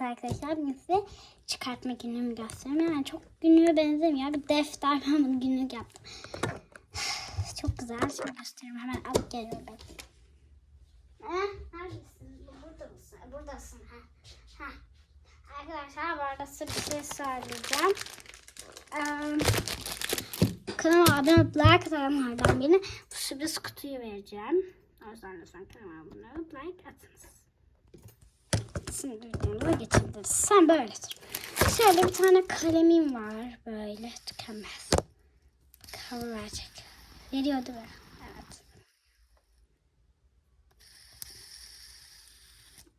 Evet arkadaşlar bugün size çıkartma günlüğümü göstereyim. Yani çok günlüğe benzemiyor. Bir defter ben bunu günlük yaptım. Çok güzel. Şimdi göstereyim. Hemen alıp geliyorum ben. Eh, neredesin? Burada mısın? Buradasın. Ha. Ha. Arkadaşlar bu arada size bir şey söyleyeceğim. Ee, kanalıma abone olup like atanlardan birine bu sürpriz kutuyu vereceğim. O yüzden lütfen kanalıma abone olup like atınız. Şimdi videomuza geçebiliriz. Sen böyle dur. Şöyle bir tane kalemim var. Böyle tükenmez. Bakalım verecek. Veriyor değil mi? Evet.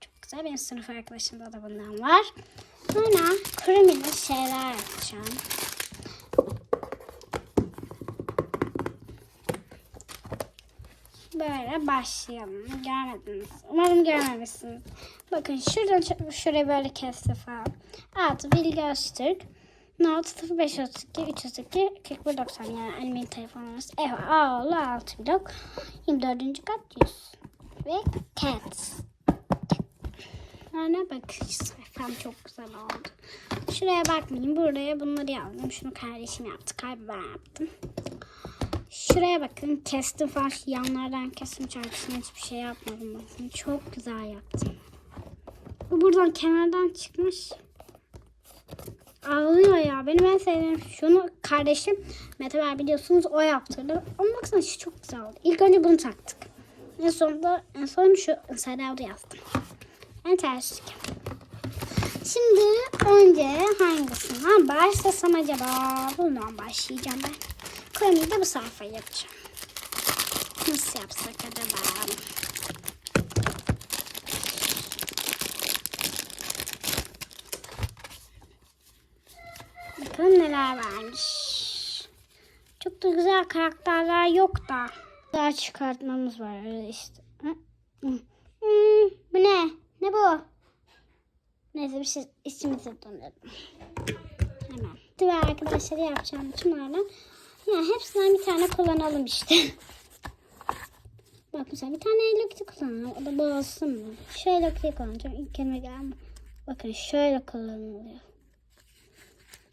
Çok güzel. Benim sınıf arkadaşımda da bundan var. Sonra kremili şeyler yapacağım. Böyle başlayalım. Görmediniz. Umarım görmemişsiniz. Bakın şuradan şuraya böyle kesti falan. Altı Bilge Öztürk. Note 0532 302 4190 yani annemin telefonu numarası. Evet Ağoğlu 6 blok 24. kat 100. Ve Cats. Yani bak sayfam çok güzel oldu. Şuraya bakmayın. Buraya bunları yazdım. Şunu kardeşim yaptı. Kaybı ben yaptım. Şuraya bakın. Kestim falan. Yanlardan kestim. Çarpısına hiçbir şey yapmadım. Bakın. Çok güzel yaptım. Bu buradan kenardan çıkmış. Ağlıyor ya. Benim en sevdiğim şunu kardeşim Mete Bey biliyorsunuz o yaptırdı. Ama baksana şu çok güzel oldu. İlk önce bunu taktık. En sonunda en son şu Sedav'da yazdım. En terslik. Şimdi önce hangisinden başlasam acaba? Bundan başlayacağım ben. Konuyu da bu sayfayı yapacağım. Nasıl yapsak acaba? Bakalım neler varmış. Çok da güzel karakterler yok da. Daha çıkartmamız var öyle işte. Hmm, bu ne? Ne bu? Neyse bir şey içimize dönelim. Hemen. Diğer arkadaşları yapacağım şunlardan. Ya hepsinden bir tane kullanalım işte. Bak mesela bir tane Hello Kitty kullanalım. O da bu olsun mu? Şöyle Kitty kullanacağım. İlk kelime gelme. Bakın şöyle kullanılıyor.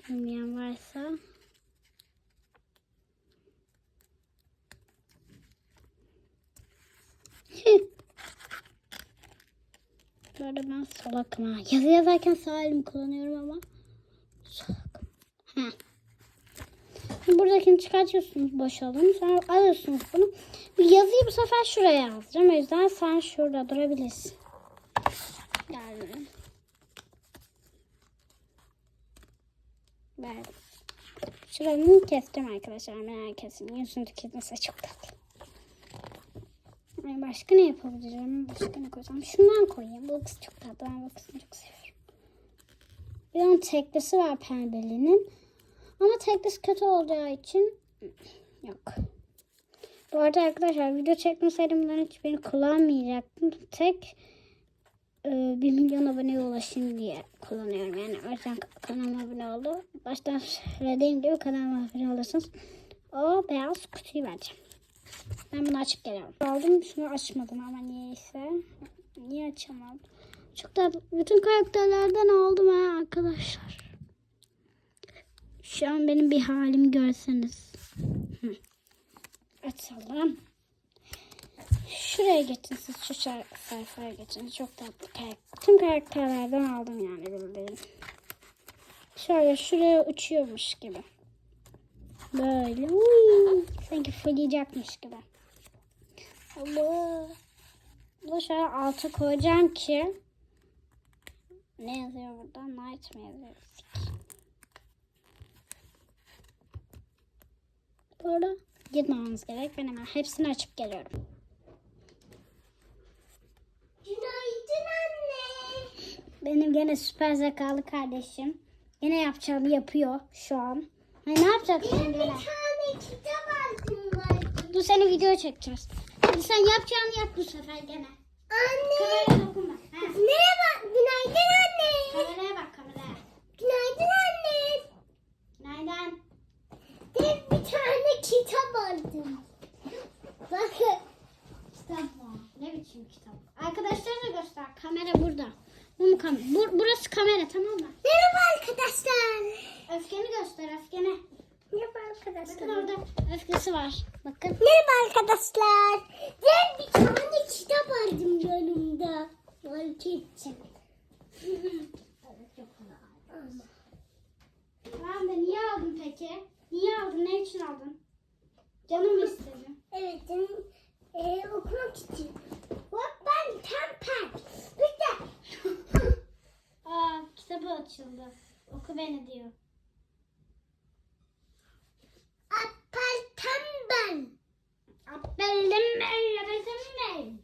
Bilmeyen varsa. Böyle ben salakım ha. Yazı yazarken sağ elimi kullanıyorum ama. Salak. Ha. Buradakini çıkartıyorsunuz boş olduğunu. Sonra alıyorsunuz bunu. Yazıyı bu sefer şuraya yazacağım. O yüzden sen şurada durabilirsin. Geldim. Verdim. Şuranı kestim arkadaşlar. Merak etmeyin. Yüzündeki kesmesi çok tatlı. Başka ne yapabilirim? Başka ne koysam? Şundan koyayım. Bu kız çok tatlı. Ben bu kızını çok seviyorum. Bir onun teklisi var pembelinin. Ama teklisi kötü olacağı için yok. Bu arada arkadaşlar video çekmeseydim bunların hiçbirini kullanmayacaktım. Tek e, 1 milyon aboneye ulaşayım diye kullanıyorum. Yani o yüzden kanalıma abone oldu. Baştan söylediğim gibi kanalıma abone olursanız o beyaz kutuyu vereceğim. Ben bunu açıp geliyorum. Aldım şunu açmadım ama niyeyse. Niye açamadım? Çok da bütün karakterlerden aldım ha arkadaşlar. Şu an benim bir halimi görseniz. Açalım. Şuraya geçin siz şu sayfaya geçin. Çok tatlı karakter. Tüm karakterlerden aldım yani bildiğin. Şöyle şuraya uçuyormuş gibi. Böyle. Uy, sanki fırlayacakmış gibi. Allah. Bu şöyle alta koyacağım ki ne yazıyor burada? Night mi? Arada gitmememiz gerek. Ben hemen hepsini açıp geliyorum. Günaydın anne. Benim gene süper zekalı kardeşim. Gene yapacağını yapıyor şu an. Ha, ne yapacaksın Bir gene? tane kitap aldım var. Dur seni video çekeceğiz. Hadi sen yapacağını yap bu sefer gene. Anne. Kameraya dokunma. Ha. Merhaba. Günaydın anne. Kameraya. Günaydın anne. Nereden? Bir, bir tane kitap aldım. Bakın. Kitap var. Ne biçim kitap? Arkadaşlara da göster. Kamera burada. Bu mu kamera? Bu, burası kamera tamam mı? Merhaba arkadaşlar. Öfkeni göster öfkeni. Merhaba Bakın arkadaşlar. orada öfkesi var. Bakın. Merhaba arkadaşlar. Ben bir tane kitap aldım yanımda. Marketten. Tamam da niye aldın peki? Niye aldın? Ne için aldın? Canım istedi. Evet, benim e, okumak için. Bak ben tembel. Bir de Aa kitabı açıldı. Oku beni diyor. aptal tembel. Appellim ellemedim mi?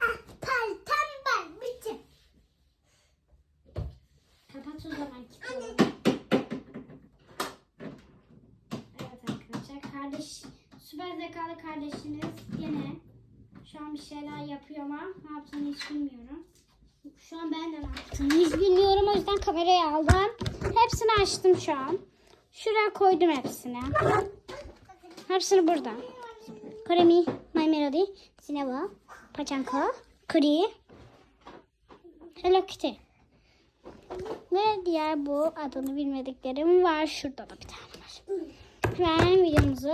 Aptal tembel. Bitti. Kapat o zaman kitabı. Evet arkadaşlar kardeş süper zekalı kardeşiniz gene şu an bir şeyler yapıyor ama ne yaptığını hiç bilmiyorum. Şu an ben de ne yaptığını hiç bilmiyorum o yüzden kamerayı aldım. Hepsini açtım şu an. Şuraya koydum hepsini. Hepsini burada. Koremi, My Melody, Sinema, Pachanko, Kuri, Hello Kitty. Ve diğer bu adını bilmediklerim var. Şurada da bir tane var. Hemen videomuzu,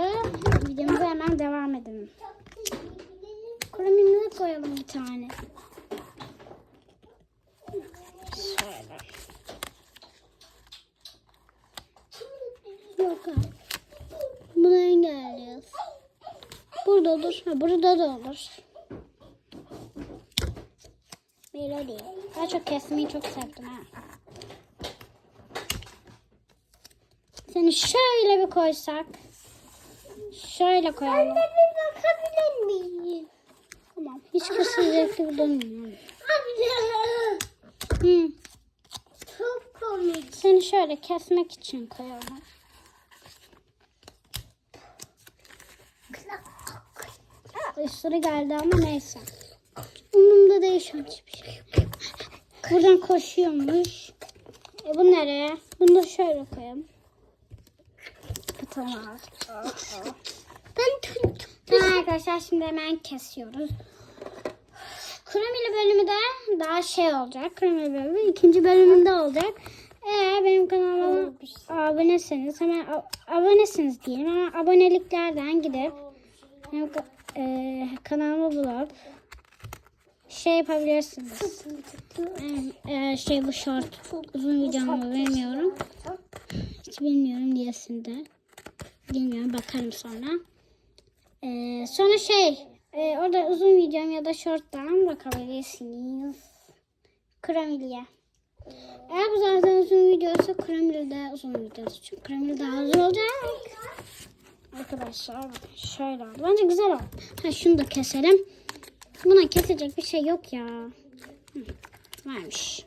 videomuza hemen devam edelim. Kuramini koyalım bir tane. Şöyle. Yok abi. Bunu engelliyoruz. Burada olur. Ha, burada da olur. Melody. Daha çok kesmeyi çok sevdim ha. Seni şöyle bir koysak. Şöyle koyalım. bir bakabilir miyim? Tamam. Hiç bir dönmüyor. Abla. Hı. Çok komik. Seni şöyle kesmek için koyalım. Isırı geldi ama neyse. Şu an hiçbir şey. Buradan koşuyormuş. E bu nereye? Bunu da şöyle koyalım. Ben tuttum. Arkadaşlar şimdi hemen kesiyoruz. Kremili bölümü de daha şey olacak. Kremili bölümü ikinci bölümünde olacak. Eğer benim kanalıma abonesiniz hemen abonesiniz diyelim ama aboneliklerden gidip benim e, kanalımı bulup şey yapabilirsiniz. Eğer şey bu short uzun videomu bilmiyorum. Hiç bilmiyorum diyesinde. Bilmiyorum bakarım sonra. Ee, sonra şey e, orada uzun videom ya da short'tan bakabilirsiniz. Kremilye. Eğer bu zaten uzun videoysa Kremil de uzun videosu. Çünkü Kremil daha uzun olacak. Arkadaşlar şöyle oldu. Bence güzel oldu. Ha, şunu da keselim. Buna kesecek bir şey yok ya. Hı, varmış.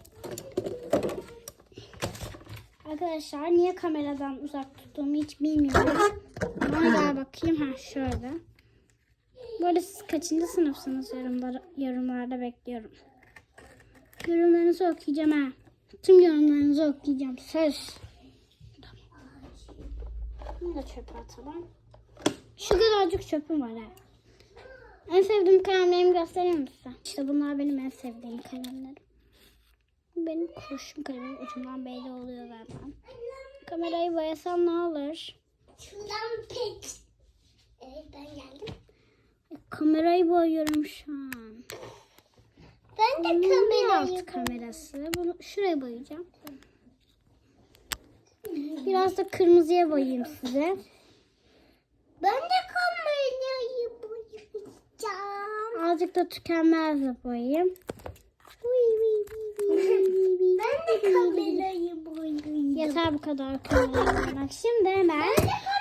Arkadaşlar niye kameradan uzak tuttuğumu hiç bilmiyorum. Ama gel bakayım. Ha şöyle. Bu arada siz kaçıncı sınıfsınız yorumlar, yorumlarda bekliyorum. Yorumlarınızı okuyacağım ha. Tüm yorumlarınızı okuyacağım. Söz. Bunu da çöpe atalım. Şu kadarcık çöpüm var ha. En sevdiğim kalemlerimi göstereyim mi size? İşte bunlar benim en sevdiğim kalemlerim. Benim kurşun kalemim ucundan belli oluyor zaten. Kamerayı boyasam ne olur? Şuradan pek. Evet ben geldim. E, Kamerayı boyuyorum şu an. Ben de Bunun kamerayı alt kamerası. Bunu şuraya boyayacağım. Biraz da kırmızıya boyayayım size. Ben de kamerayı boyayacağım. Azıcık da tükenmezle boyayayım. Ben de kamerayı boyayacağım. Yeter bu kadar boyamak. Şimdi hemen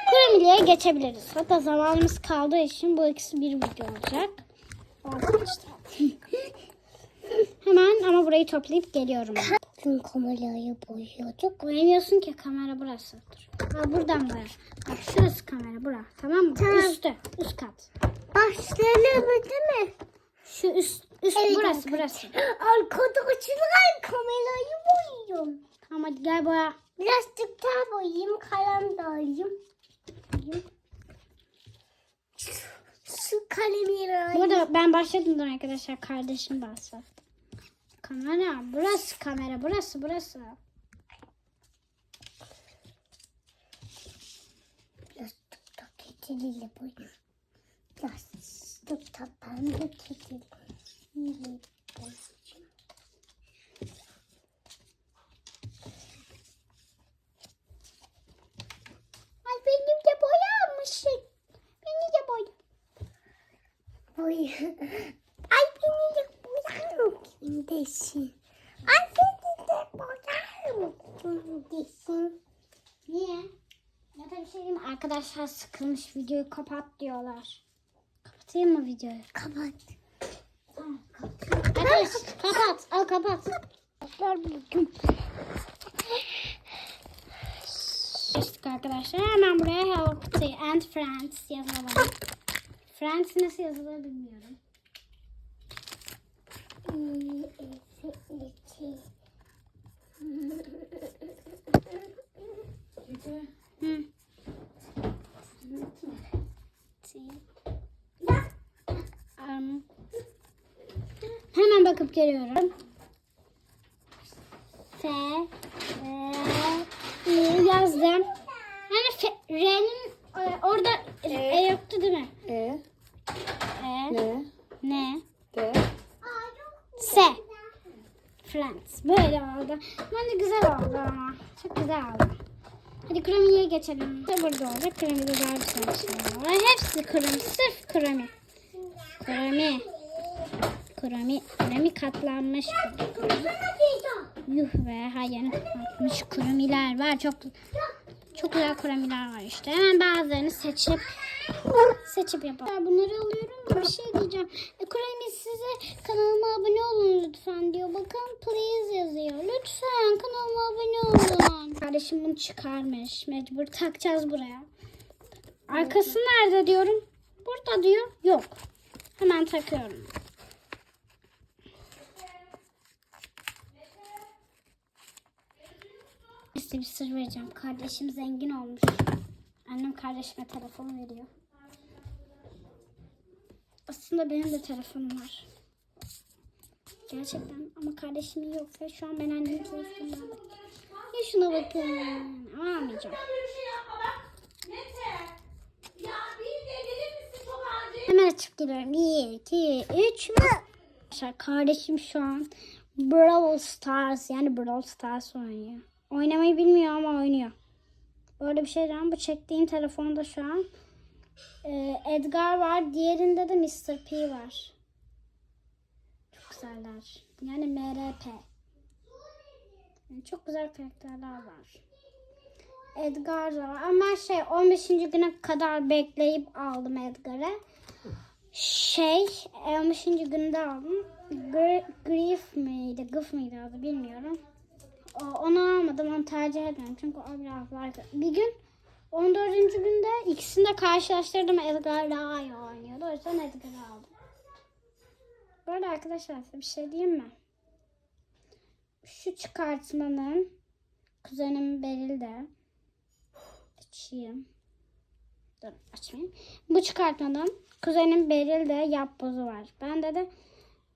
Kuremili'ye geçebiliriz. Hatta zamanımız kaldığı için bu ikisi bir video olacak. Hemen ama burayı toplayıp geliyorum. Dün kamerayı boyuyorduk. Koyamıyorsun ki kamera burası. Dur. Ha, buradan boya. Bak şurası kamera bura. Tamam mı? Tamam. Üstü. Üst kat. Başlarım değil mi? Şu üst, üst Evet, burası burası. Arkadaşlar kamerayı boyuyorum. Tamam hadi gel boya. Birazcık daha boyayayım. Kalem de alayım. Şu kalemi alayım. Burada ben başladım da arkadaşlar kardeşim başladı. Kamera. Burası kamera. Burası burası. Yastıkta keçeliyle boyu. Yastıkta pembe keçeliyle boyu. Ay benim de boyanmışsın. Beni de boya. Boyu. Ay beni de boyar mısın desin. Ay beni de boyar mısın desin. Niye? Ya da bir şey diyeyim? Arkadaşlar sıkılmış videoyu kapat diyorlar. Kapatayım mı videoyu? Kapat. Kapat. Arkadaş kapat. Al kapat. Ver bugün. Geçtik arkadaşlar. Hemen buraya Hello Kitty and Friends yazalım. Friends nasıl yazılır bilmiyorum. Um, hemen bakıp geliyorum. F, E, yazdım. R'nin e, orada E yoktu değil mi? E, E, N, ne? D, S. Friends. Böyle oldu. Bence güzel oldu ama. Çok güzel oldu. Hadi kremiye geçelim. İşte burada olacak. Kremi de daha güzel şeyler var. Hepsi kremi. Sırf kremi. Kremi. Kremi. Kremi katlanmış. Yuh be. Hayır. Katlanmış kremiler var. Çok çok güzel kremiler var işte. Hemen bazılarını seçip seçip yapalım. Bunları alıyorum bir şey diyeceğim. E, Kremi size kanalıma abone olun lütfen diyor. Bakın please yazıyor. Lütfen kanalıma abone olun. Kardeşim bunu çıkarmış. Mecbur takacağız buraya. Arkası nerede diyorum. Burada diyor. Yok. Hemen takıyorum. Size bir sır vereceğim. Kardeşim zengin olmuş. Annem kardeşime telefon veriyor. Aslında benim de telefonum var. Gerçekten ama kardeşimin yok ve şu an ben annemin telefonuna bakıyorum. Ya şuna bakın. Ama almayacağım. Hemen açıp geliyorum. 1, 2, 3 ve... Arkadaşlar kardeşim şu an Brawl Stars yani Brawl Stars oynuyor. Oynamayı bilmiyor ama oynuyor. Böyle bir şey diyeceğim. Bu çektiğim telefonda şu an e, Edgar var. Diğerinde de Mr. P var. Çok güzeller. Yani MRP. Yani çok güzel karakterler var. Edgar var. Ama şey 15. güne kadar bekleyip aldım Edgar'ı. Şey 15. günde aldım. Gr- Grief miydi? Gıf mıydı adı bilmiyorum. Onu almadım. Onu tercih etmedim. Çünkü o biraz var. Bir gün 14. günde ikisini de karşılaştırdım. Edgar daha iyi oynuyordu. O yüzden Edgar'ı aldım. Bu arada arkadaşlar size bir şey diyeyim mi? Şu çıkartmanın kuzenim Beril de açayım. Dur açmayayım. Bu çıkartmanın kuzenim Beril de yapbozu var. Bende de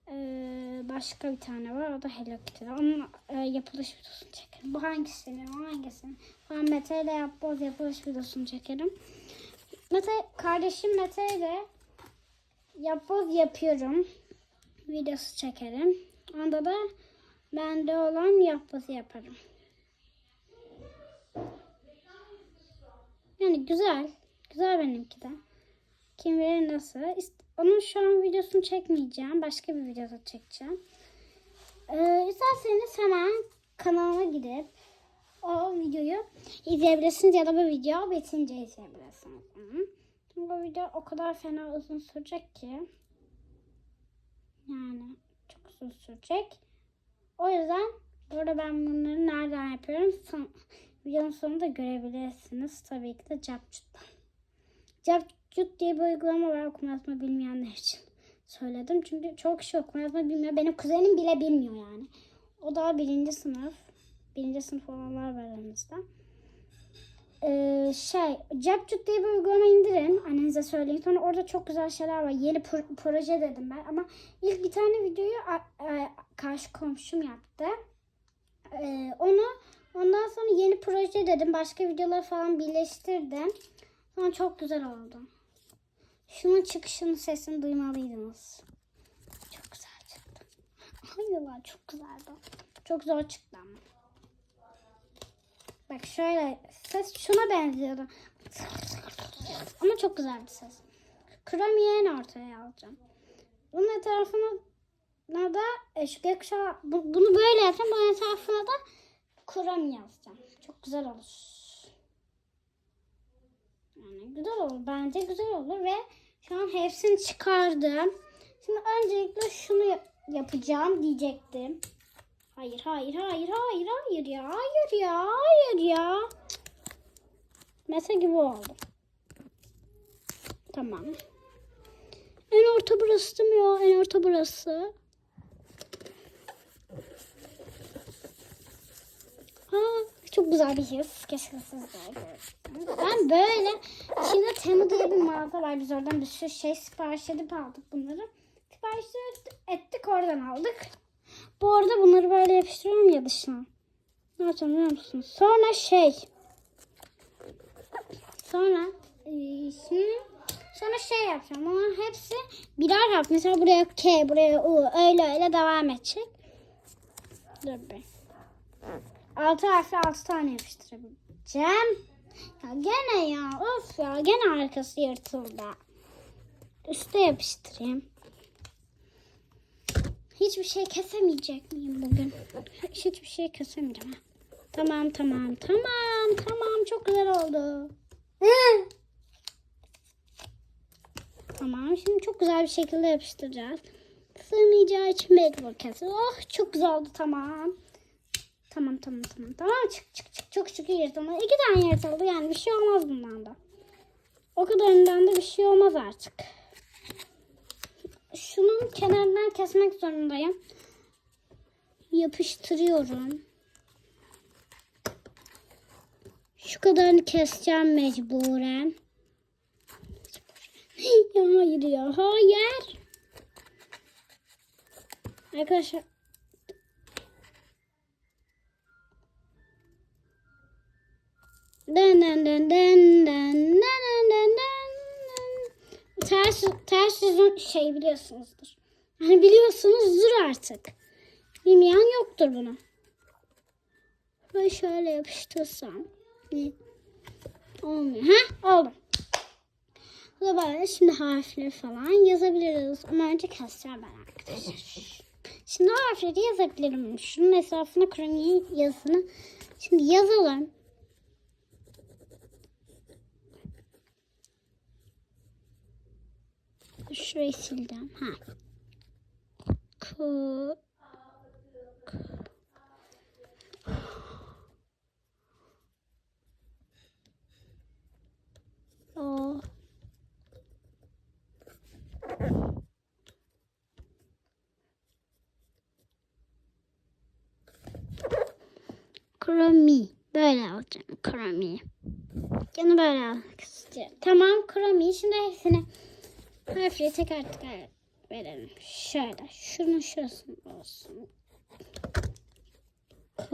eee, başka bir tane var. O da Hello Kitty'de. Onun eee, yapılış videosunu çekerim. Bu hangisini? O hangisini? Ben Mete ile yapboz yapılış videosunu çekerim. Mete, kardeşim Mete ile yapboz yapıyorum. Videosu çekerim. Onda da bende olan yapbozu yaparım. Yani güzel. Güzel benimki de. Kim bilir nasıl. Onun şu an videosunu çekmeyeceğim. Başka bir videoda çekeceğim. Ee, isterseniz hemen kanalıma gidip o videoyu izleyebilirsiniz ya da bu video bitince izleyebilirsiniz. Çünkü o video o kadar fena uzun sürecek ki. Yani çok uzun sürecek. O yüzden burada ben bunları nereden yapıyorum? Son, videonun sonunda görebilirsiniz. Tabii ki de Capcut'tan. Capcut diye bir uygulama var okuma yazma bilmeyenler için. Söyledim çünkü çok kişi okuma yazma bilmiyor. Benim kuzenim bile bilmiyor yani. O da birinci sınıf. Birinci sınıf olanlar var aramızda. Ee, şey Capcut diye bir uygulama indirin. Annenize söyleyin. Sonra orada çok güzel şeyler var. Yeni pro- proje dedim ben. Ama ilk bir tane videoyu a- karşı komşum yaptı. Ee, onu ondan sonra yeni proje dedim. Başka videoları falan birleştirdim. Sonra çok güzel oldu. Şunun çıkışının sesini duymalıydınız. Çok güzel çıktı. Hayırlar çok güzeldi. Çok zor çıktı ama. Bak şöyle ses şuna benziyordu. Ama çok güzel bir ses. Kromiye en ortaya alacağım. Bunun etrafına da e, şu bunu böyle yapacağım. Bunun etrafına da kromi yazacağım. Çok güzel olur. Yani güzel olur. Bence güzel olur ve şu an hepsini çıkardım. Şimdi öncelikle şunu yap- yapacağım diyecektim. Hayır, hayır, hayır, hayır, hayır ya, hayır ya, hayır ya. Mesa gibi oldu. Tamam. En orta burası değil mi ya? En orta burası. çok güzel bir his. Keşke siz de Ben böyle içinde Temu diye bir mağaza var. Biz oradan bir sürü şey sipariş edip aldık bunları. Sipariş ettik oradan aldık. Bu arada bunları böyle yapıştırıyorum ya dışına. Ne yapacağım biliyor musunuz? Sonra şey. Sonra e, şimdi sonra şey yapacağım. Ama hepsi birer harf. Mesela buraya K, buraya U. Öyle öyle devam edecek. Dur bir. 6 harfle 6 tane yapıştırabileceğim. Ya gene ya of ya gene arkası yırtıldı. Üste yapıştırayım. Hiçbir şey kesemeyecek miyim bugün? Hiçbir şey kesemeyeceğim. Tamam tamam tamam tamam çok güzel oldu. Tamam şimdi çok güzel bir şekilde yapıştıracağız. Sığmayacağı için mecbur kesin. Oh çok güzel oldu tamam. Tamam tamam tamam tamam çık çık çık çok şükür yırtıldı. İki tane yırtıldı yani bir şey olmaz bundan da. O kadarından da bir şey olmaz artık şunun kenarından kesmek zorundayım. Yapıştırıyorum. Şu kadarını keseceğim mecburen. hayır ya hayır. Arkadaşlar Dön dön dön dön dön dön dön dön. Ters, ters yüzün şey biliyorsunuzdur. Yani biliyorsunuzdur artık. Bilmeyen yoktur bunu. Ve şöyle yapıştırsam. Olmuyor. Ha? Oldu. Bu da böyle şimdi harfleri falan yazabiliriz. Ama önce keseceğim ben arkadaşlar. Şimdi harfleri yazabilirim. Şunun etrafına kurabiye yazını. Şimdi yazalım. Şurayı sildim. Ha. Ku. O. Kromi. Böyle alacağım kromi. Yanı böyle almak istiyorum. Tamam kromi. Şimdi hepsini harfleri teker teker verelim. Şöyle. Şunun şurasını olsun. K.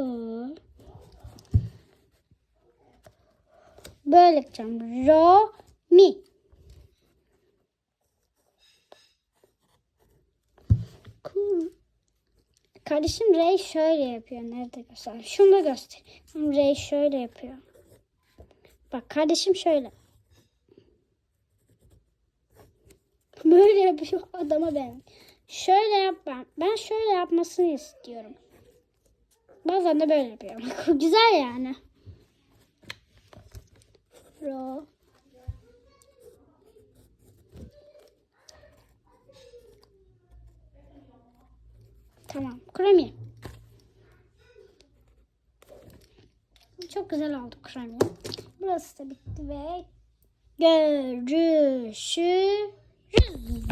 Böyle yapacağım. Ro. Mi. Kardeşim Ray şöyle yapıyor. Nerede göster? Şunu da göster. Ray şöyle yapıyor. Bak kardeşim şöyle. Böyle yapıyor adama ben. Şöyle yap ben. Ben şöyle yapmasını istiyorum. Bazen de böyle yapıyorum. Güzel yani. Ro. Tamam. Kremi. Çok güzel oldu kremi. Burası da bitti ve görüşürüz. Hello.